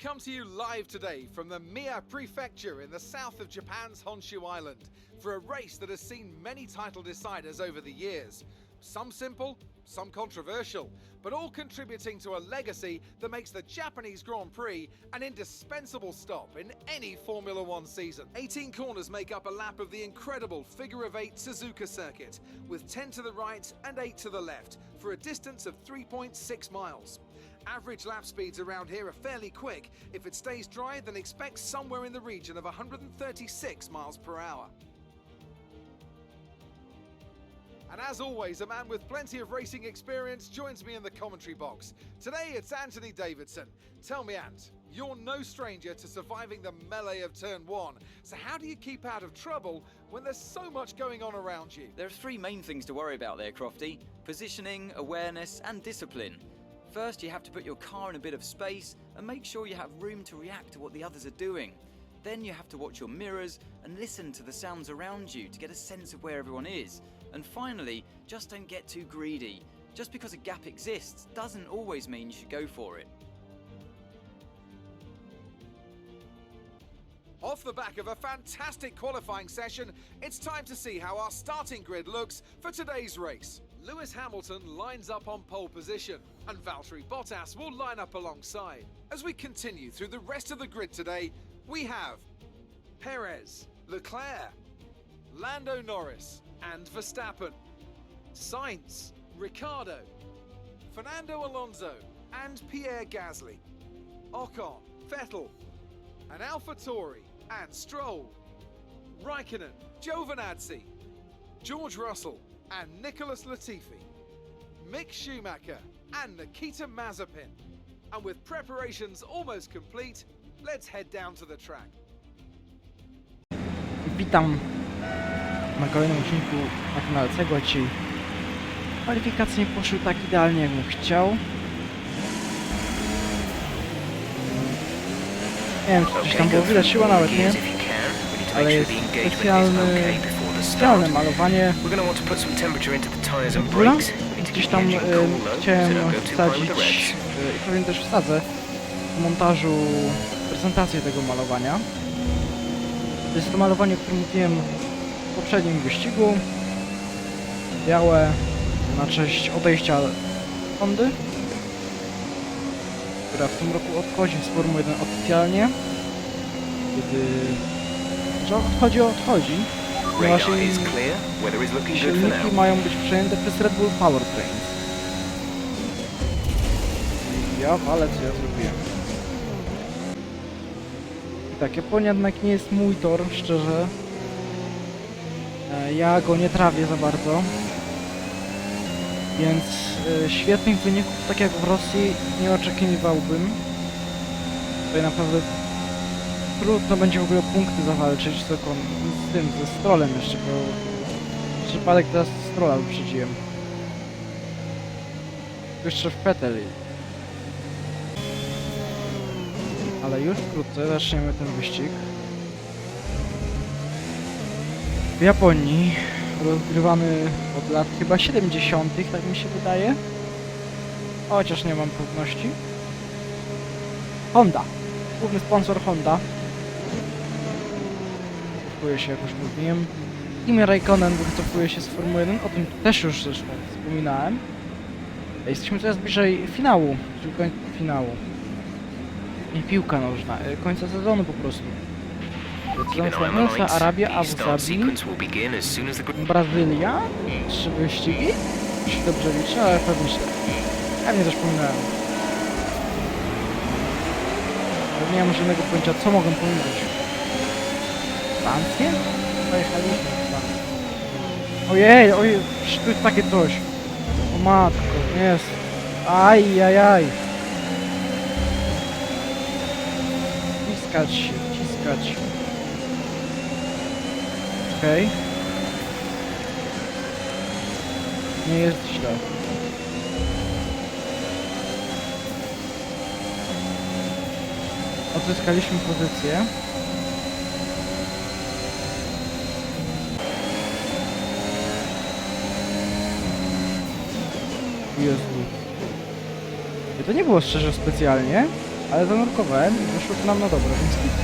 come to you live today from the Mia Prefecture in the south of Japan's Honshu Island for a race that has seen many title deciders over the years. Some simple, some controversial, but all contributing to a legacy that makes the Japanese Grand Prix an indispensable stop in any Formula One season. 18 corners make up a lap of the incredible figure of eight Suzuka circuit, with 10 to the right and 8 to the left, for a distance of 3.6 miles. Average lap speeds around here are fairly quick. If it stays dry, then expect somewhere in the region of 136 miles per hour. And as always, a man with plenty of racing experience joins me in the commentary box. Today it's Anthony Davidson. Tell me, Ant, you're no stranger to surviving the melee of turn one. So how do you keep out of trouble when there's so much going on around you? There are three main things to worry about there, Crofty positioning, awareness, and discipline. First, you have to put your car in a bit of space and make sure you have room to react to what the others are doing. Then you have to watch your mirrors and listen to the sounds around you to get a sense of where everyone is. And finally, just don't get too greedy. Just because a gap exists doesn't always mean you should go for it. Off the back of a fantastic qualifying session, it's time to see how our starting grid looks for today's race. Lewis Hamilton lines up on pole position, and Valtteri Bottas will line up alongside. As we continue through the rest of the grid today, we have Perez, Leclerc, Lando Norris, and Verstappen, Sainz, Ricardo, Fernando Alonso, and Pierre Gasly, Ocon, Vettel, and AlphaTauri and Stroll, Raikkonen, Giovinazzi, George Russell and Nicholas Latifi, Mick Schumacher and Nikita Mazepin. And with preparations almost complete, let's head down to the track. Witam na kolejnym odcinku na kanale Cegła. Dzisiaj kwalifikacje nie poszły tak idealnie, jakbym chciał. Nie wiem, czy coś tam było widać, chyba nawet nie. Ale jest specjalny, specjalne malowanie. Dobra. Gdzieś tam y, chciałem wsadzić y, i pewnie też wsadzę w montażu prezentację tego malowania. To jest to malowanie, o którym mówiłem w poprzednim wyścigu. Białe na cześć odejścia Hondy, która w tym roku odchodzi z Formuły 1 oficjalnie. Kiedy... Że odchodzi, odchodzi. Jej silniki mają być przejęte przez Red Bull Powertrains. Ja walę, co ja zrobiłem. Tak, Japonia jednak nie jest mój tor, szczerze. E, Ja go nie trawię za bardzo. Więc e, świetnych wyników, tak jak w Rosji, nie oczekiwałbym. Tutaj naprawdę trudno będzie w ogóle punkty zawalczyć z, z tym, ze strolem jeszcze, bo przypadek teraz strola wyprzedziłem. Jeszcze w Petel. Ale już wkrótce zaczniemy ten wyścig. W Japonii rozgrywany od lat chyba 70., tak mi się wydaje. Chociaż nie mam pewności. Honda. Główny sponsor Honda. Wycofuje się, jak już mówiłem. Kimi Raikkonen wycofuje się z Formuły 1, o tym też już zresztą wspominałem. Jesteśmy coraz bliżej finału, czyli końca finału. Nie piłka nożna, e, końca sezonu po prostu. Sezon Arabia, Abu Dhabi, Brazylia, trzy wyścigi. Jeśli dobrze liczę, ale pewnie źle. Ja nie też pominąłem. Nie mam żadnego pojęcia, co mogę pominąć. Francję? Pojechaliśmy chyba. Ojej, ojej, tu jest takie coś. O matko, jest. Aj, aj, aj. Wciskać się, wciskać. Okej. Nie jest źle. Odzyskaliśmy pozycję. Jezu. I to nie było szczerze specjalnie. Ale zanurkowałem i wyszło to nam na dobre, więc.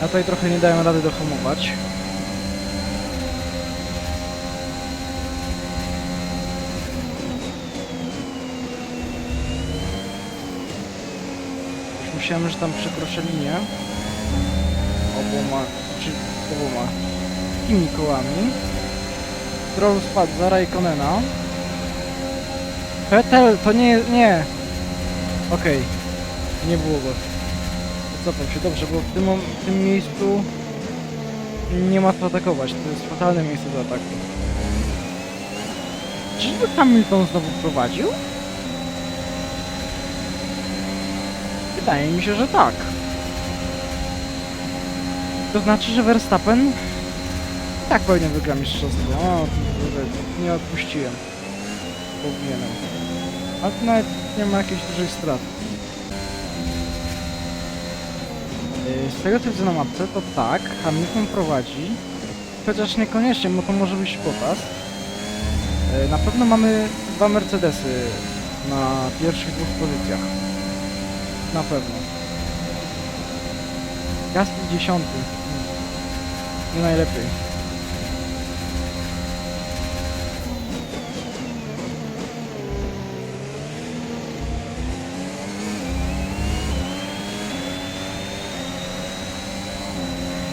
Ja tutaj trochę nie dałem rady dohamować. Już myślałem, że tam przekroczę linię. Oboma, czy oboma. Takimi kołami. Stroll spadł za Raikkonena. Petel, to nie, nie. Okej, nie było go. Cofam się, dobrze, bo w tym, w tym miejscu nie ma co atakować, to jest fatalne miejsce do ataku. Czyżby Hamilton znowu prowadził? Wydaje mi się, że tak. To znaczy, że Verstappen tak powinien wygra mistrzostwo. O, nie odpuściłem. Powinienem. To nawet nie ma jakiejś dużej straty. Yy, Z tego co widzę na mapce, to tak, Hamilton prowadzi. Chociaż niekoniecznie, bo to może być potas. Yy, Na pewno mamy dwa Mercedesy na pierwszych dwóch pozycjach. Na pewno. Gasly dziesiąty. Nie najlepiej.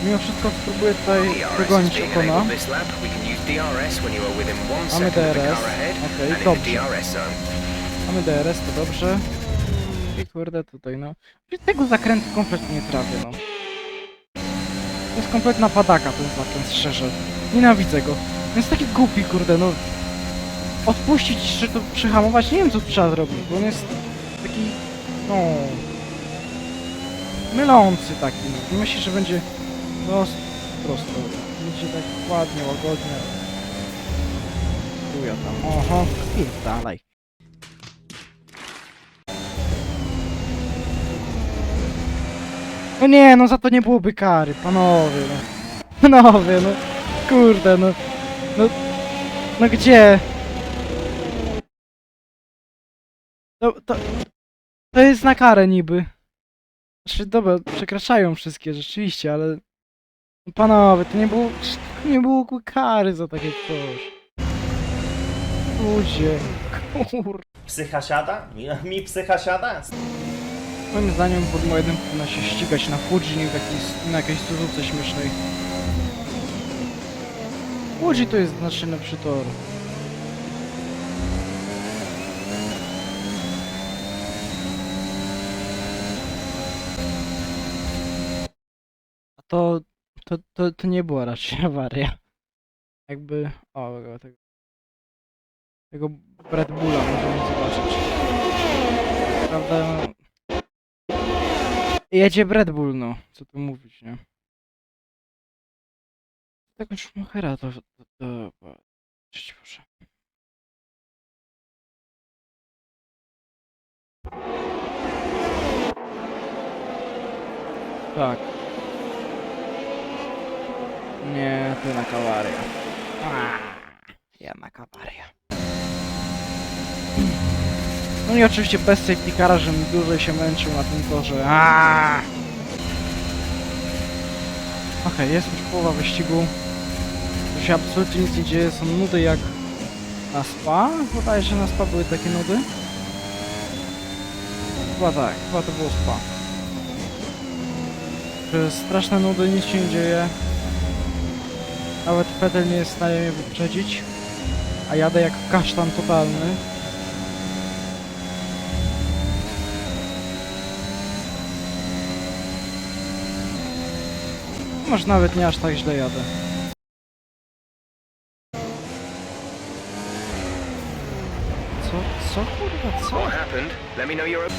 Mimo wszystko spróbuję tutaj dogonić Okona. Mamy DRS. Okej, in dobrze. Mamy DRS, to dobrze. I kurde tutaj no. Tego zakrętu kompletnie nie trafię no. To jest kompletna padaka ten zakręt, szczerze. Nienawidzę go. Jest taki głupi kurde no. Odpuścić czy to przyhamować, nie wiem co trzeba zrobić, bo on jest taki no... Mylący taki. no. Myślę, że będzie prosto, prosto. Będzie tak ładnie, łagodnie. Tu ja tam. Oho, i dalej. No nie, no za to nie byłoby kary, panowie, no. Panowie, no. Kurde, no. No, no gdzie? To, to, to jest na karę niby. Znaczy, dobra, przekraczają wszystkie rzeczywiście, ale... no Panowie, to nie było, to nie było kary za takie coś. Ludzie, kur... Psycha siada? Mi, mi psycha siada? Moim zdaniem Formuła 1 powinna się ścigać na Fuji, nie w jakiejś, na jakiejś Suzuce śmiesznej. Fuji to jest znacznie lepszy tor. A to, to, to, to nie była raczej awaria. Jakby... O, tego, tego Red Bulla możemy zobaczyć. Prawda? Jedzie Red Bull, no. Co tu mówić, nie? Tak już Schumachera to... to, to, to proszę. Tak. Nie, to jednak awaria. A, Jednak awaria. No i oczywiście bez safety cara, żebym dłużej się męczył na tym torze. Aaaa! Okej, jest już połowa wyścigu. Tu się absolutnie nic nie dzieje, są nudy jak na spa. Wydaje się, że na spa były takie nudy. Chyba tak, chyba to było spa. Że straszne nudy, nic się nie dzieje. Nawet Petel nie jest w stanie mnie wyprzedzić. A jadę jak kasztan totalny. Może nawet nie aż tak źle jadę. Co, co kurwa, co? What happened? Let me know you're a...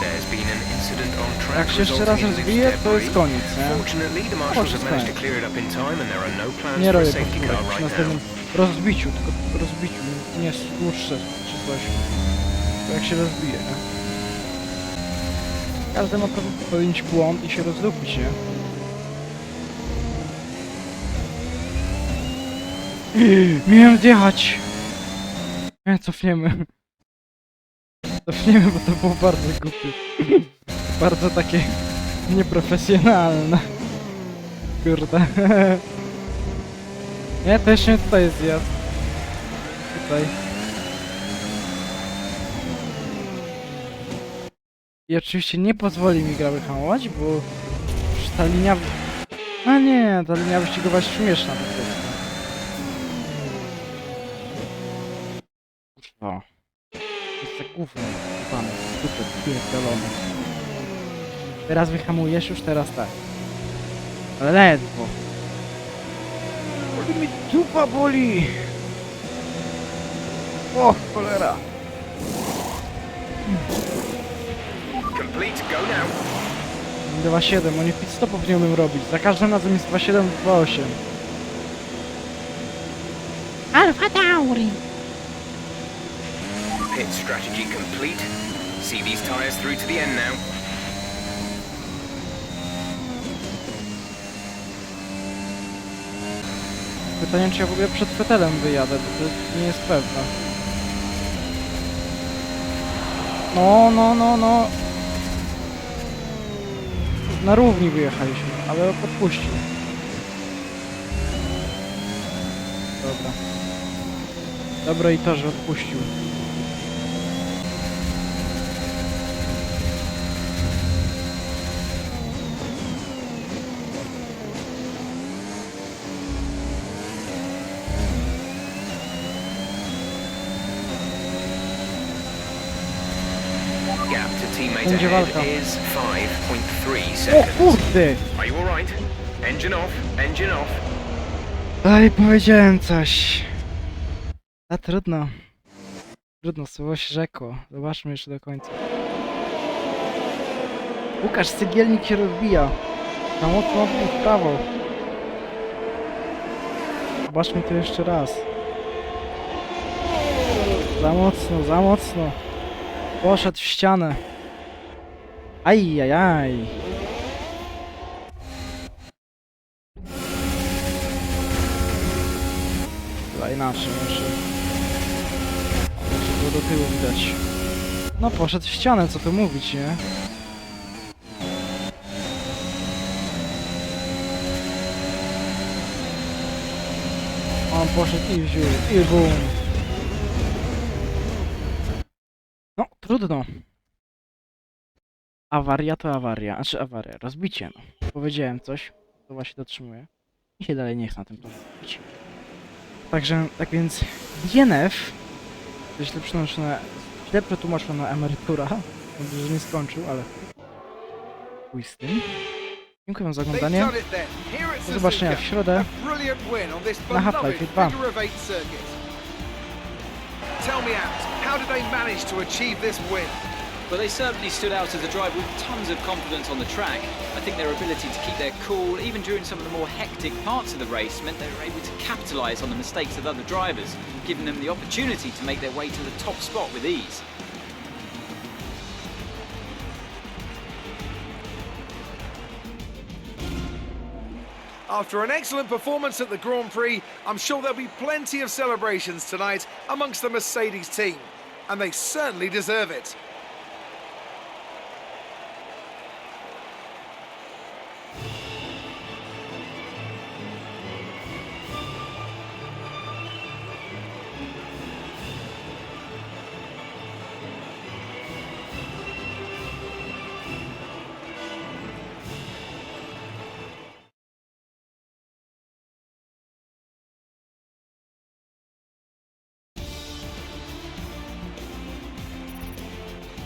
There's been an incident on track Jak się jeszcze raz rozbije, to jest koniec, nie? Fortunately, the marshals have managed to clear it up in time and there are no plans Nie for a safety car right następnym rozbiciu, tylko rozbiciu, nie stłuczce czy coś. To jak się rozbije, nie? Każdy ma prawo popełnić błąd i się rozlubić, nie? Miałem zjechać! Nie, cofniemy. Cofniemy, bo to było bardzo głupie. bardzo takie nieprofesjonalne. Kurde. Nie, to jeszcze tutaj zjazd. Tutaj. I oczywiście nie pozwoli mi gra wyhamować, bo ta linia... A nie, ta linia wyścigowa jest śmieszna po prostu. O. Jest tak gówno, pan, super, pierdolony. Teraz wyhamujesz, już teraz tak. Ale ledwo. Boli mi dupa boli. O, cholera. Complete, go now. 2.7, oni pit stopów nie umiem robić. Za każdym razem jest 2.7, 2.8. Alfa Tauri! Pit strategy complete. See these tyres through to the end now. Pytanie, czy ja w ogóle przed fetelem wyjadę, bo to nie jest pewne. No, no, no, no. Na równi wyjechaliśmy, ale podpuścił. Dobra. Dobra i to, że odpuścił. Będzie ahead walka. is 5.3 O seconds. kurde! Are you alright? Engine off, engine off. Aj, powiedziałem coś. A trudno. Trudno, słowo się rzekło. Zobaczmy jeszcze do końca. Łukasz, sygielnik się rozbija. Na mocno w prawo. Zobaczmy to jeszcze raz. Za mocno, za mocno. Poszedł w ścianę. Aj, aj, aj. Chyba inaczej muszę. Muszę było do tyłu widać. No poszedł w ścianę, co tu mówić, nie? On poszedł i wziął, i bum. No, trudno. Awaria to awaria, a czy awaria? Rozbicie, no. Powiedziałem coś, to właśnie dotrzymuję. I się dalej nie chcę na tym pozwolić. Także, tak więc DNF, źle przetłumaczone, źle przetłumaczona emerytura, że nie skończył, ale chuj z tym. Dziękuję za oglądanie. Do zobaczenia w środę. Na Half-Life beloved 2. figure of eight circuit. Tell me, Ant, how did they manage to achieve this win? But they certainly stood out as a drive with tons of confidence on the track. I think their ability to keep their cool, even during some of the more hectic parts of the race, meant they were able to capitalise on the mistakes of other drivers, giving them the opportunity to make their way to the top spot with ease. After an excellent performance at the Grand Prix, I'm sure there'll be plenty of celebrations tonight amongst the Mercedes team. And they certainly deserve it.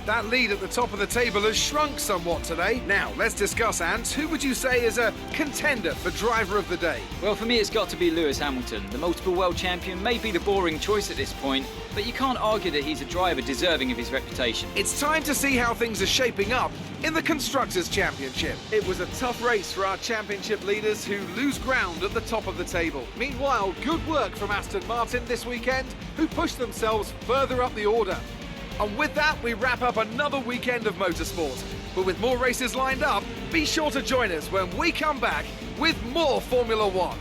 That lead at the top of the table has shrunk somewhat today. Now, let's discuss, Ant. Who would you say is a contender for driver of the day? Well, for me, it's got to be Lewis Hamilton. The multiple world champion may be the boring choice at this point, but you can't argue that he's a driver deserving of his reputation. It's time to see how things are shaping up in the Constructors' Championship. It was a tough race for our championship leaders who lose ground at the top of the table. Meanwhile, good work from Aston Martin this weekend, who pushed themselves further up the order. And with that, we wrap up another weekend of motorsport. But with more races lined up, be sure to join us when we come back with more Formula One.